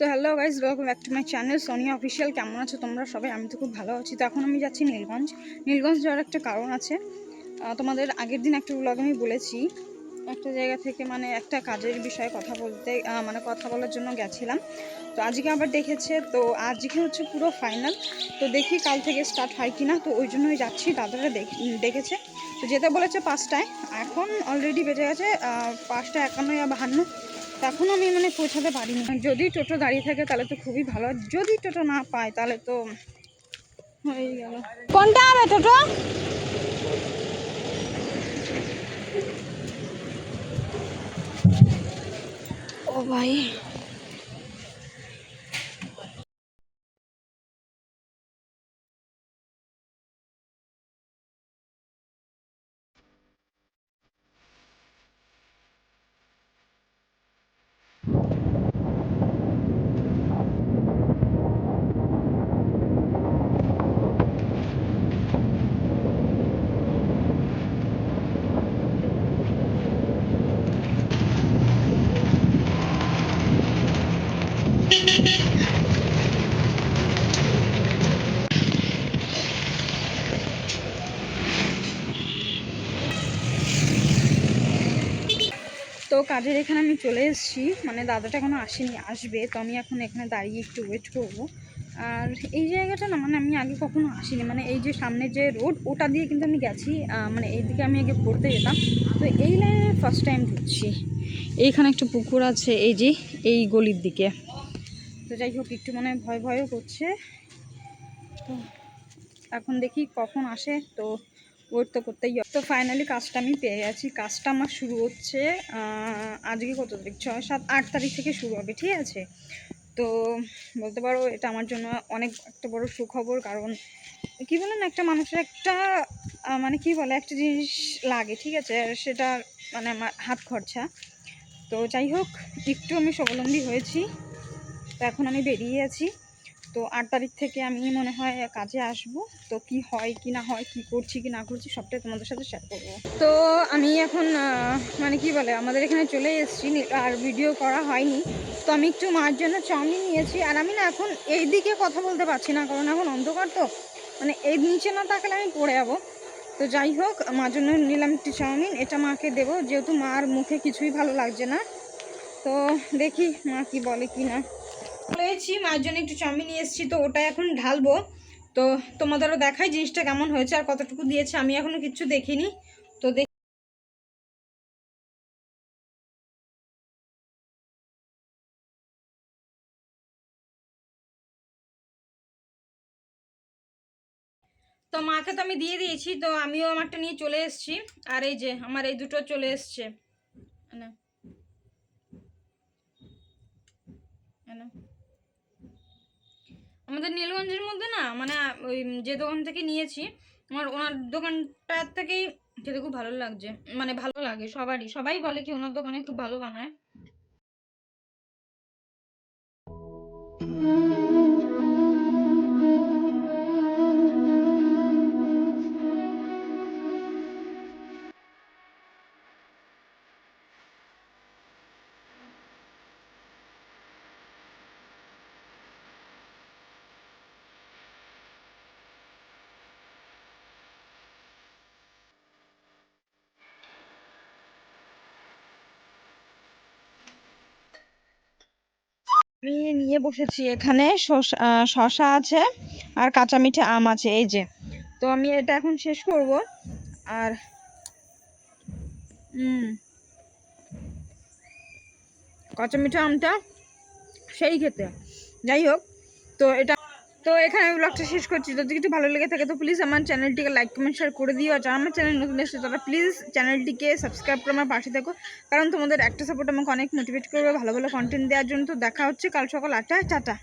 তো hello guys welcome back to my channel Soni official কেমন আছো তোমরা সবাই? আমি তো খুব ভালো আছি। তো এখন আমি যাচ্ছি নীলগঞ্জ। নীলগঞ্জ যাওয়ার একটা কারণ আছে। তোমাদের আগের দিন একটা ব্লগ আমি বলেছি। একটা জায়গা থেকে মানে একটা কাজের বিষয়ে কথা বলতে মানে কথা বলার জন্য গেছিলাম। তো আজকে আবার দেখেছে, তো আজকে হচ্ছে পুরো ফাইনাল তো দেখি কাল থেকে স্টার্ট হয় কি না তো ওই জন্যই যাচ্ছি, দাদারা দেখ- ডেকেছে তো যেতে বলেছে পাঁচটায়, এখন অলরেডি বেজে গেছে পাঁচটা একান্ন বা বাহান্ন। তো এখনও আমি মানে পৌঁছাতে পারিনি। যদি টোটো দাঁড়িয়ে থাকে তাহলে তো খুবই ভালো। যদি টোটো না পায় তাহলে তো হয়ে গেল। কোনটা হবে টোটো? ও ভাই। তো কাজের এখানে আমি চলে এসেছি। মানে দাদাটা এখনও আসেনি, আসবে। তো আমি এখন এখানে দাঁড়িয়ে একটু ওয়েট করব। আর এই জায়গাটা না মানে আমি আগে কখনো আসিনি। মানে এই যে সামনে যে রোড ওটা দিয়ে কিন্তু আমি গেছি। মানে এইদিকে আমি আগে পড়তে যেতাম। তো এই লাইনে ফার্স্ট টাইম ঢুকছি এইখানে একটা পুকুর আছে, এই যে, এই গলির দিকে। তো যাই হোক, একটু মানে ভয় ভয়ও করছে। তো এখন দেখি কখন আসে। তো ওয়েট তো করতেই। তো ফাইনালি কাজটা আমি পেয়ে গেছি। কাজটা আমার শুরু হচ্ছে আজকে কত তারিখ? ছয় সাত, আট তারিখ থেকে শুরু হবে, ঠিক আছে? তো বলতে পারো, এটা আমার জন্য অনেক, একটা বড় সুখবর, কারণ কি বলেন একটা মানুষের একটা মানে কি বলে, একটা জিনিস লাগে, ঠিক আছে? সেটা মানে আমার হাত খরচা। তো যাই হোক, একটু আমি স্বাবলম্বী হয়েছি। তো এখন আমি বেরিয়ে আছি। তো আট তারিখ থেকে আমি মনে হয় কাজে আসব। তো কি হয়, কি না হয়, কি করছি, কি না করছি সবটাই তোমাদের সাথে শেয়ার করব। তো আমি এখন মানে কি বলে, আমাদের এখানে চলে এসেছি আর ভিডিও করা হয়নি। তো আমি একটু মার জন্য চাউমিন নিয়েছি, আর আমি না এখন এই দিকে কথা বলতে পারছি না, কারণ এখন অন্ধকার তো। মানে এই নিচে না তাকালে আমি পড়ে যাব। তো যাই হোক, মার জন্য নিলাম একটু চাউমিন, এটা মাকে দেবো, যেহেতু মার মুখে কিছুই ভালো লাগছে না। তো দেখি মা কি বলে কি না। হয়েছি মার জন্য একটু চাউমিন নিয়ে এসেছি, তো ওটা এখন ঢালবো। তো তোমাদেরও দেখাই জিনিসটা কেমন হয়েছে আর কতটুকু দিয়েছে, আমি এখনও কিচ্ছু দেখিনি। তো তো মাকে তো আমি দিয়ে দিয়েছি, তো আমিও আমারটা নিয়ে চলে এসেছি। আর এই যে, আমার এই দুটো চলে এসছে। না না আমাদের নীলগঞ্জের মধ্যে না মানে ওই যে দোকান থেকে নিয়েছি, আমার ওনার দোকানটার থেকেই খেতে খুব ভালো লাগছে মানে ভালো লাগে সবারই, সবাই বলে কি ওনার দোকানে খুব ভালো বানায়। আমি নিয়ে বসেছি এখানে শসা শসা আছে আর কাঁচা মিঠে আম আছে, এই যে। তো আমি এটা এখন শেষ করব আর কাঁচা মিঠা আমটা সেই খেতে। যাই হোক, তো এটা তো এখানে আমি ব্লগটা শেষ করছি। যদি কিছু ভালো লেগে থাকে তো প্লিজ আমার চ্যানেলটিকে লাইক কমেন্ট শেয়ার করে দিও। আর আমার চ্যানেল নতুন এসেছে, তারা প্লিজ চ্যানেলটিকে সাবস্ক্রাইব করে আমার পাশে থাকো। কারণ তোমাদের একটা সাপোর্ট আমাকে অনেক মোটিভেট করবে ভালো ভালো কন্টেন্ট দেওয়ার জন্য। তো দেখা হচ্ছে কাল সকাল আটটায়। টাটা।